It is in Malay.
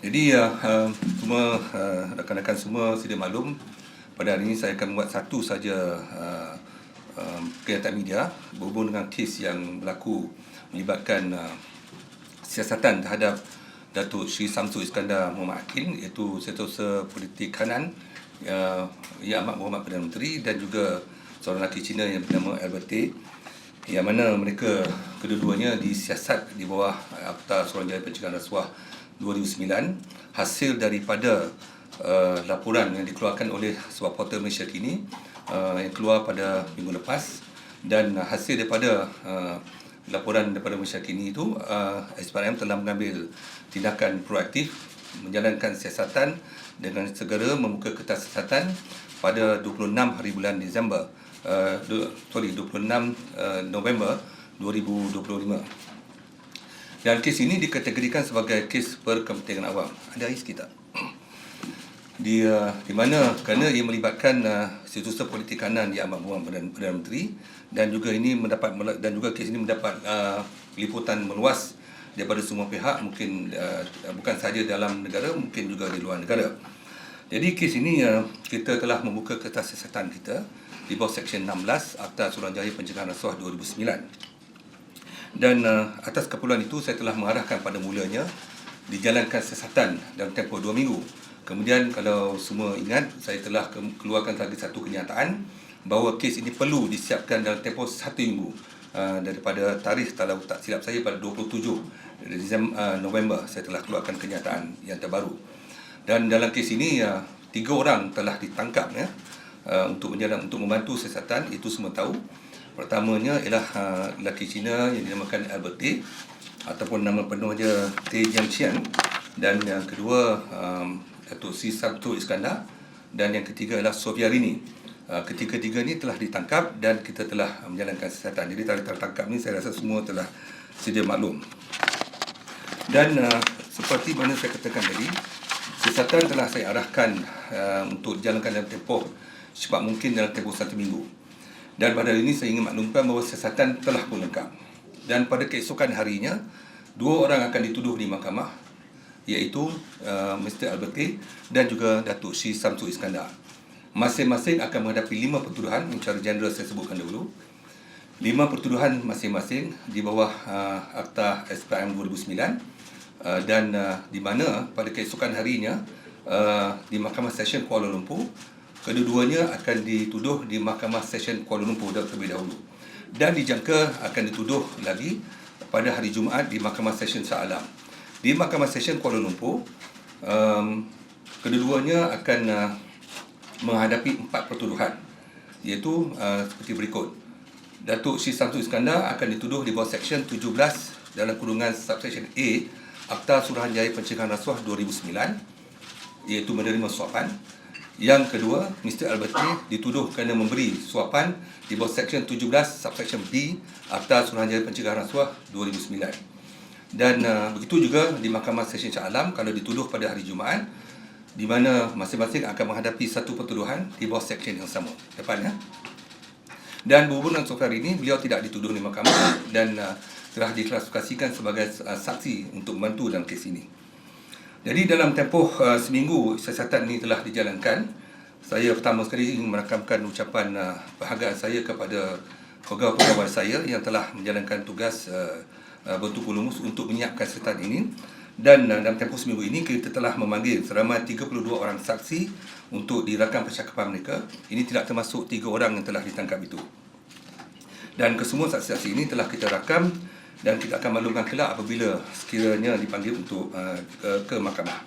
Jadi uh, uh, semua uh, rakan-rakan semua sedia maklum pada hari ini saya akan buat satu saja uh, uh, media berhubung dengan kes yang berlaku melibatkan uh, siasatan terhadap Datuk Sri Samsul Iskandar Muhammad Akin iaitu setiausaha politik kanan uh, Yang Amat Muhammad Perdana Menteri dan juga seorang lelaki Cina yang bernama Albert Tay yang mana mereka kedua-duanya disiasat di bawah Akta Suruhanjaya Pencegahan Rasuah 2009 hasil daripada uh, laporan yang dikeluarkan oleh sebuah portal Malaysia kini uh, yang keluar pada minggu lepas dan uh, hasil daripada uh, laporan daripada Malaysia kini itu uh, SPRM telah mengambil tindakan proaktif menjalankan siasatan dengan segera membuka kertas siasatan pada 26 hari bulan Disember uh, sorry 26 uh, November 2025 dan kes ini dikategorikan sebagai kes berkepentingan awam. Ada ais kita. Di, uh, di mana kerana ia melibatkan uh, situasi politik kanan di Amat Muhammad Perdana, Perdana Menteri dan juga ini mendapat dan juga kes ini mendapat uh, liputan meluas daripada semua pihak mungkin uh, bukan sahaja dalam negara mungkin juga di luar negara. Jadi kes ini uh, kita telah membuka kertas siasatan kita di bawah Seksyen 16 Akta Suruhanjaya Pencegahan Rasuah 2009 dan uh, atas keperluan itu saya telah mengarahkan pada mulanya dijalankan siasatan dalam tempoh dua minggu. Kemudian kalau semua ingat saya telah keluarkan lagi satu kenyataan bahawa kes ini perlu disiapkan dalam tempoh satu minggu uh, daripada tarikh kalau tak silap saya pada 27 Disember, uh, November saya telah keluarkan kenyataan yang terbaru. Dan dalam kes ini uh, tiga orang telah ditangkap ya uh, untuk menjalan untuk membantu siasatan itu semua tahu. Pertamanya ialah uh, lelaki Cina yang dinamakan Albert T ataupun nama penuh dia T Jiangqian dan yang kedua um, Datuk Si Sabtu Iskandar dan yang ketiga ialah Sofia Rini. Uh, ketiga-tiga ni telah ditangkap dan kita telah menjalankan siasatan. Jadi tarikh tertangkap ni saya rasa semua telah sedia maklum. Dan uh, seperti mana saya katakan tadi, siasatan telah saya arahkan uh, untuk dijalankan dalam tempoh secepat mungkin dalam tempoh satu minggu. Dan pada hari ini saya ingin maklumkan bahawa siasatan telah pun lengkap. Dan pada keesokan harinya, dua orang akan dituduh di mahkamah iaitu uh, Mr. Alberti dan juga Datuk Sri Samsu Iskandar. Masing-masing akan menghadapi lima pertuduhan secara general saya sebutkan dahulu. Lima pertuduhan masing-masing di bawah uh, Akta SPM 2009 uh, dan uh, di mana pada keesokan harinya uh, di Mahkamah Session Kuala Lumpur Kedua-duanya akan dituduh di Mahkamah Session Kuala Lumpur terlebih dahulu. Dan dijangka akan dituduh lagi pada hari Jumaat di Mahkamah Session Shah Alam. Di Mahkamah Session Kuala Lumpur, um, kedua-duanya akan uh, menghadapi empat pertuduhan iaitu uh, seperti berikut. Datuk Sri Samsul Iskandar akan dituduh di bawah Seksyen 17 dalam kurungan Subsection A Akta Suruhanjaya Pencegahan Rasuah 2009 iaitu menerima suapan yang kedua, Mr. Alberti dituduh kerana memberi suapan di bawah Seksyen 17 Subsection B Akta Suruhanjaya Pencegahan Rasuah 2009. Dan uh, begitu juga di Mahkamah Session Shah Alam kalau dituduh pada hari Jumaat di mana masing-masing akan menghadapi satu pertuduhan di bawah seksyen yang sama. Depan ya. Dan berhubung dengan software ini, beliau tidak dituduh di mahkamah dan uh, telah diklasifikasikan sebagai uh, saksi untuk membantu dalam kes ini. Jadi dalam tempoh uh, seminggu siasatan ini telah dijalankan, saya pertama sekali ingin merakamkan ucapan uh, bahagian saya kepada pegawai-pegawai saya yang telah menjalankan tugas uh, uh, Bentuk Lumus untuk menyiapkan siasatan ini. Dan uh, dalam tempoh seminggu ini kita telah memanggil seramai 32 orang saksi untuk dirakam percakapan mereka. Ini tidak termasuk tiga orang yang telah ditangkap itu. Dan kesemua saksi-saksi ini telah kita rakam dan kita akan maklumkan kelak apabila sekiranya dipanggil untuk uh, ke, ke mahkamah.